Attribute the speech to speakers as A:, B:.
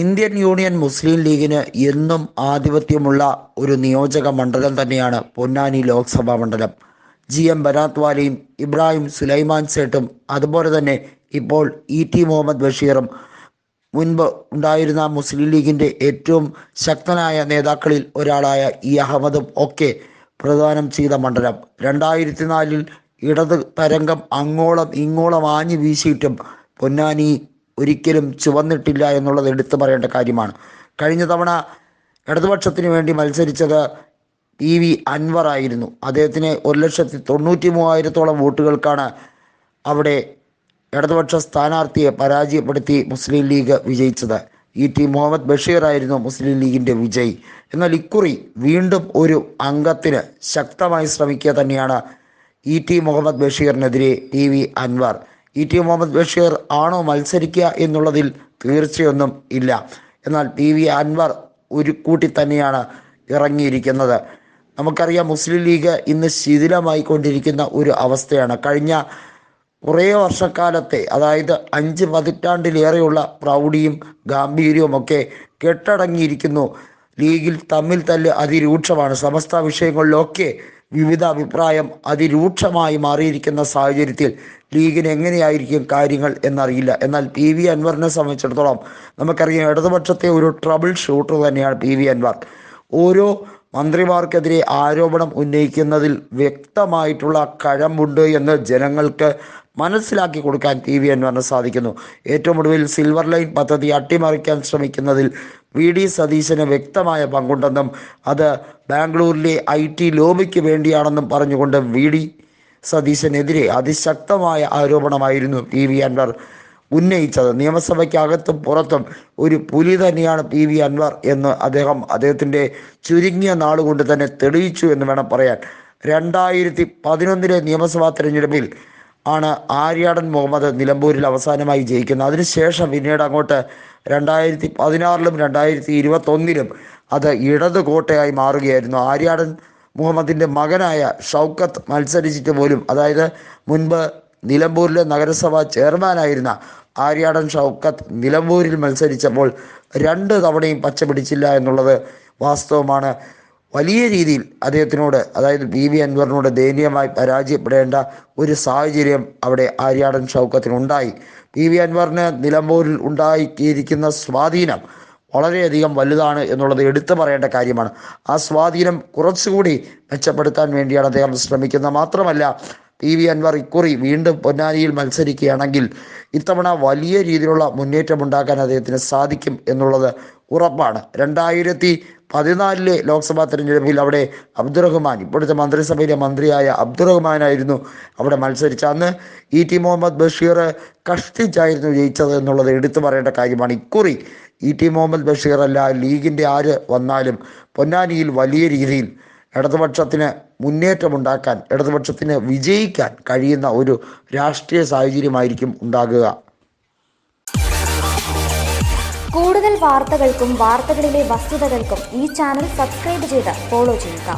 A: Indian union മുസ്ലിം ലീഗിന് എന്നും ആധിപത്യമുള്ള ഒരു നിയോജക മണ്ഡലം തന്നെയാണ് പൊന്നാനി ലോക്സഭാ മണ്ഡലം. ജി എം ബനാത്വാലിയും ഇബ്രാഹിം സുലൈമാൻ സേട്ടും അതുപോലെ തന്നെ ഇപ്പോൾ ഇ ടി മുഹമ്മദ് ബഷീറും. മുൻപ് ഉണ്ടായിരുന്ന മുസ്ലിം ലീഗിന്റെ ഏറ്റവും ശക്തനായ നേതാക്കളിൽ ഒരാളായ ഇ അഹമ്മദും ഒക്കെ പ്രദാനം ചെയ്ത മണ്ഡലം. രണ്ടായിരത്തി നാലിൽ ഇടത് തരംഗം അങ്ങോളം ഇങ്ങോളം ആഞ്ഞു വീശിയിട്ടും പൊന്നാനി ഒരിക്കലും ചുവന്നിട്ടില്ല എന്നുള്ളത് എടുത്തു പറയേണ്ട കാര്യമാണ്. കഴിഞ്ഞ തവണ ഇടതുപക്ഷത്തിന് വേണ്ടി മത്സരിച്ചത് പി വി അൻവർ ആയിരുന്നു. അദ്ദേഹത്തിന് ഒരു ലക്ഷത്തി തൊണ്ണൂറ്റി മൂവായിരത്തോളം വോട്ടുകൾക്കാണ് അവിടെ ഇടതുപക്ഷ സ്ഥാനാർത്ഥിയെ പരാജയപ്പെടുത്തി മുസ്ലിം ലീഗ് വിജയിച്ചത്. ഇ ടി മുഹമ്മദ് ബഷീർ ആയിരുന്നു മുസ്ലിം ലീഗിന്റെ വിജയി. എന്നാൽ ഇക്കുറി വീണ്ടും ഒരു അംഗത്തിന് ശക്തമായി ശ്രമിക്കുക തന്നെയാണ് E T Muhammad ബഷീറിനെതിരെ T V Anwar. E T Muhammad Basheer ആണോ മത്സരിക്കുക എന്നുള്ളതിൽ തീർച്ചയൊന്നും ഇല്ല. എന്നാൽ പി വി അൻവർ ഒരു കൂട്ടി തന്നെയാണ് ഇറങ്ങിയിരിക്കുന്നത്. നമുക്കറിയാം മുസ്ലിം ലീഗ് ഇന്ന് ശിഥിലമായി കൊണ്ടിരിക്കുന്ന ഒരു അവസ്ഥയാണ്. കഴിഞ്ഞ കുറേ വർഷക്കാലത്തെ അതായത് അഞ്ച് പതിറ്റാണ്ടിലേറെയുള്ള പ്രൗഢിയും ഗാംഭീര്യവും ഒക്കെ കെട്ടടങ്ങിയിരിക്കുന്നു. ലീഗിൽ തമ്മിൽ തല്ല് അതിരൂക്ഷമാണ്. സമസ്ത വിഷയങ്ങളിലൊക്കെ വിവിധ അഭിപ്രായം അതിരൂക്ഷമായി മാറിയിരിക്കുന്ന സാഹചര്യത്തിൽ ലീഗിന് എങ്ങനെയായിരിക്കും കാര്യങ്ങൾ എന്നറിയില്ല. എന്നാൽ പി വി അൻവറിനെ സംബന്ധിച്ചിടത്തോളം നമുക്കറിയാം ഇടതുപക്ഷത്തെ ഒരു ട്രബിൾ ഷൂട്ടർ തന്നെയാണ് പി വി അൻവർ. ഓരോ മന്ത്രിമാർക്കെതിരെ ആരോപണം ഉന്നയിക്കുന്നതിൽ വ്യക്തമായിട്ടുള്ള കഴമ്പുണ്ട് എന്ന് ജനങ്ങൾക്ക് മനസ്സിലാക്കി കൊടുക്കാൻ ടി വി അൻവറിന് സാധിക്കുന്നു. ഏറ്റവും ഒടുവിൽ സിൽവർ ലൈൻ പദ്ധതി അട്ടിമറിക്കാൻ ശ്രമിക്കുന്നതിൽ വി ഡി സതീശന് വ്യക്തമായ പങ്കുണ്ടെന്നും അത് ബാംഗ്ലൂരിലെ ഐ ടി ലോബിക്ക് വേണ്ടിയാണെന്നും പറഞ്ഞുകൊണ്ട് വി ഡി സതീശനെതിരെ അതിശക്തമായ ആരോപണമായിരുന്നു ടി വി അൻവർ. ഉന്നയിച്ചത്. നിയമസഭയ്ക്കകത്തും പുറത്തും ഒരു പുലി തന്നെയാണ് പി വി അൻവർ എന്ന് അദ്ദേഹം അദ്ദേഹത്തിന്റെ ചുരുങ്ങിയ നാളുകൊണ്ട് തന്നെ തെളിയിച്ചു എന്ന് വേണം പറയാൻ. രണ്ടായിരത്തി പതിനൊന്നിലെ നിയമസഭാ തെരഞ്ഞെടുപ്പിൽ ആണ് ആര്യാടൻ മുഹമ്മദ് നിലമ്പൂരിൽ അവസാനമായി ജയിക്കുന്നത്. അതിനുശേഷം പിന്നീട് അങ്ങോട്ട് രണ്ടായിരത്തി പതിനാറിലും രണ്ടായിരത്തി ഇരുപത്തൊന്നിലും അത് ഇടത് കോട്ടയായി മാറുകയായിരുന്നു. ആര്യാടൻ മുഹമ്മദിന്റെ മകനായ ഷൗക്കത്ത് മത്സരിച്ചിട്ട് പോലും അതായത് മുൻപ് നിലമ്പൂരിലെ നഗരസഭ ചെയർമാനായിരുന്ന ആര്യാടൻ ഷൗക്കത്ത് നിലമ്പൂരിൽ മത്സരിച്ചപ്പോൾ രണ്ട് തവണയും പച്ച പിടിച്ചില്ല എന്നുള്ളത് വാസ്തവമാണ്. വലിയ രീതിയിൽ അദ്ദേഹത്തിനോട് അതായത് പി വി അൻവറിനോട് ദയനീയമായി പരാജയപ്പെടേണ്ട ഒരു സാഹചര്യം അവിടെ ആര്യാടൻ ഷൗക്കത്തിനുണ്ടായി. പി വി അൻവറിന് നിലമ്പൂരിൽ ഉണ്ടായിരിക്കുന്ന സ്വാധീനം വളരെയധികം വലുതാണ് എന്നുള്ളത് എടുത്തു പറയേണ്ട കാര്യമാണ്. ആ സ്വാധീനം കുറച്ചുകൂടി മെച്ചപ്പെടുത്താൻ വേണ്ടിയാണ് അദ്ദേഹം ശ്രമിക്കുന്നത്. മാത്രമല്ല പി വി അൻവർ ഇക്കുറി വീണ്ടും പൊന്നാനിയിൽ മത്സരിക്കുകയാണെങ്കിൽ ഇത്തവണ വലിയ രീതിയിലുള്ള മുന്നേറ്റം ഉണ്ടാക്കാൻ അദ്ദേഹത്തിന് സാധിക്കും എന്നുള്ളത് ഉറപ്പാണ്. രണ്ടായിരത്തി പതിനാലിലെ ലോക്സഭാ തെരഞ്ഞെടുപ്പിൽ അവിടെ അബ്ദുറഹ്മാൻ ഇപ്പോഴത്തെ മന്ത്രിസഭയിലെ മന്ത്രിയായ അബ്ദുറഹ്മാനായിരുന്നു അവിടെ മത്സരിച്ച. അന്ന് ഇ ടി മുഹമ്മദ് ബഷീർ കഷ്ടിച്ചായിരുന്നു ജയിച്ചത് എന്നുള്ളത് എടുത്തു പറയേണ്ട കാര്യമാണ്. ഇക്കുറി ഇ ടി മുഹമ്മദ് ബഷീർ അല്ല ലീഗിന്റെ ആര് വന്നാലും പൊന്നാനിയിൽ വലിയ രീതിയിൽ ഇടതുപക്ഷത്തിന് മുന്നേറ്റമുണ്ടാക്കാൻ ഇടതുപക്ഷത്തിന് വിജയിക്കാൻ കഴിയുന്ന ഒരു രാഷ്ട്രീയ സാഹചര്യമായിരിക്കും ഉണ്ടാകുക.
B: കൂടുതൽ വാർത്തകൾക്കും വാർത്തകളിലെ വസ്തുതകൾക്കും ഈ ചാനൽ സബ്സ്ക്രൈബ് ചെയ്ത് ഫോളോ ചെയ്യുക.